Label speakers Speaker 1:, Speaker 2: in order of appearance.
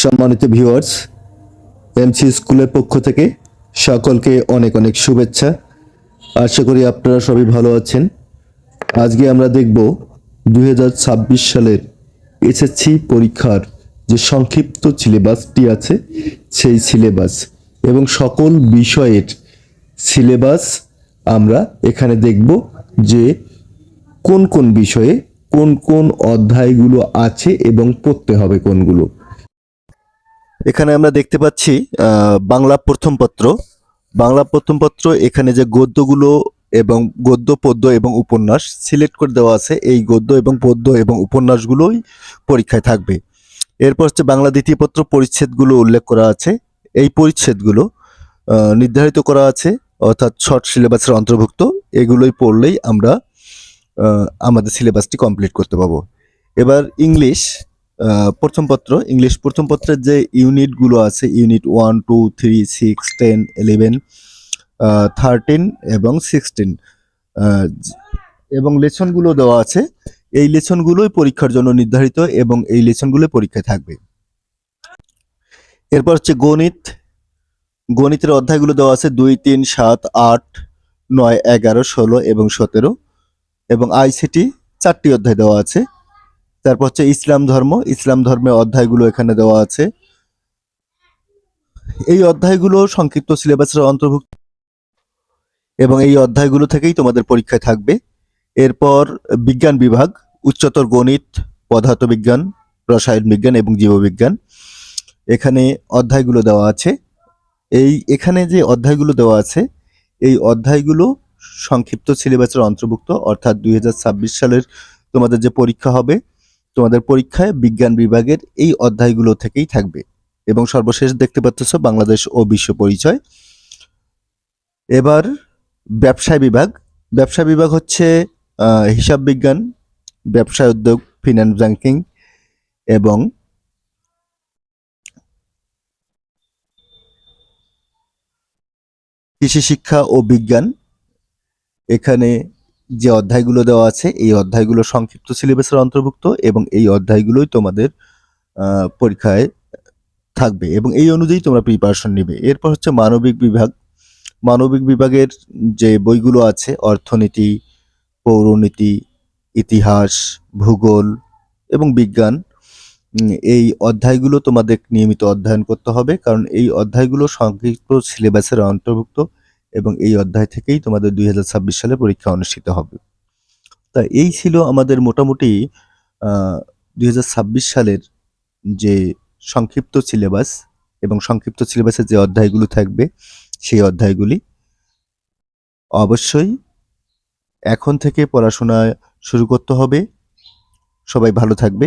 Speaker 1: সম্মানিত viewers, MC স্কুলের পক্ষ থেকে সকলকে অনেক অনেক শুভেচ্ছা। আশা করি আপনারা সবাই ভালো আছেন। আজকে আমরা দেখব দু হাজার ছাব্বিশ সালের এসএসসি পরীক্ষার যে সংক্ষিপ্ত সিলেবাসটি আছে, সেই সিলেবাস এবং সকল বিষয়ের সিলেবাস আমরা এখানে দেখব যে কোন কোন বিষয়ে কোন কোন অধ্যায়গুলো আছে এবং পড়তে হবে কোনগুলো। এখানে আমরা দেখতে পাচ্ছি বাংলা প্রথম পত্র। বাংলা প্রথম পত্র এখানে যে গদ্যগুলো এবং গদ্য, পদ্য এবং উপন্যাস সিলেক্ট করে দেওয়া আছে, এই গদ্য এবং পদ্য এবং উপন্যাসগুলোই পরীক্ষায় থাকবে। এরপর হচ্ছে বাংলা দ্বিতীয় পত্র পরিচ্ছেদগুলো উল্লেখ করা আছে। এই পরিচ্ছেদগুলো নির্ধারিত করা আছে, অর্থাৎ শর্ট সিলেবাসের অন্তর্ভুক্ত। এগুলোই পড়লেই আমরা আমাদের সিলেবাসটি কমপ্লিট করতে পারব। এবার ইংলিশ প্রথম পত্র, ইংলিশ প্রথম পত্রের যে ইউনিটগুলো আছে unit one two three six ten eleven thirteen এবং সিক্সটিন এবং লেসনগুলো দেওয়া আছে, এই লেসনগুলোই পরীক্ষার জন্য নির্ধারিত এবং এই লেসনগুলো পরীক্ষায় থাকবে। এরপর হচ্ছে গণিত, গণিতের অধ্যায়গুলো দেওয়া আছে দুই, তিন, সাত, আট, নয়, এগারো, ষোলো এবং সতেরো, এবং আইসিটি চারটি অধ্যায় দেওয়া আছে। তারপর হচ্ছে ইসলাম ধর্ম। ইসলাম ধর্মের অধ্যায়গুলো এখানে দেওয়া আছে। এই অধ্যায়গুলো সংক্ষিপ্ত সিলেবাসের অন্তর্ভুক্ত এবং এই অধ্যায়গুলো থেকেই তোমাদের পরীক্ষায় থাকবে। এরপর বিজ্ঞান বিভাগ, উচ্চতর গণিত, পদার্থবিজ্ঞান, রসায়ন বিজ্ঞান এবং জীববিজ্ঞান এখানে অধ্যায়গুলো দেওয়া আছে। এই এখানে যে অধ্যায়গুলো দেওয়া আছে, এই অধ্যায়গুলো সংক্ষিপ্ত সিলেবাসের অন্তর্ভুক্ত, অর্থাৎ দুই হাজার ছাব্বিশ সালের তোমাদের যে পরীক্ষা হবে তোমাদের পরীক্ষায় বিজ্ঞান বিভাগের এই অধ্যায়গুলো থেকেই থাকবে। এবং সর্বশেষ দেখতে পাচ্ছ বাংলাদেশ ও বিশ্ব পরিচয়। এবার ব্যবসায় বিভাগ। ব্যবসা বিভাগ হচ্ছে হিসাব বিজ্ঞান ব্যবসায় উদ্যোগ ফিনান্স ব্যাংকিং এবং কৃষি শিক্ষা ও বিজ্ঞান। এখানে যে অধ্যায়গুলো দেওয়া আছে, এই অধ্যায়গুলো সংক্ষিপ্ত সিলেবাসের অন্তর্ভুক্ত এবং এই অধ্যায়গুলোই তোমাদের পরীক্ষায় থাকবে এবং এই অনুযায়ী তোমরা প্রিপারেশন নেবে। এরপর হচ্ছে মানবিক বিভাগ। মানবিক বিভাগের যে বইগুলো আছে, অর্থনীতি, পৌরনীতি, ইতিহাস, ভূগোল এবং বিজ্ঞান এই অধ্যায়গুলো তোমাদের নিয়মিত অধ্যয়ন করতে হবে কারণ এই অধ্যায়গুলো সংক্ষিপ্ত সিলেবাসের অন্তর্ভুক্ত। এবং এই অধ্যায় থেকেই তোমাদের দুই হাজার ছাব্বিশ সালে পরীক্ষা অনুষ্ঠিত হবে। তা এই ছিল আমাদের মোটামুটি দুই হাজার ছাব্বিশ সালের যে সংক্ষিপ্ত সিলেবাস এবং সংক্ষিপ্ত সিলেবাসের যে অধ্যায়গুলো থাকবে, সেই অধ্যায়গুলি অবশ্যই এখন থেকে পড়াশোনা শুরু করতে হবে। সবাই ভালো থাকবে।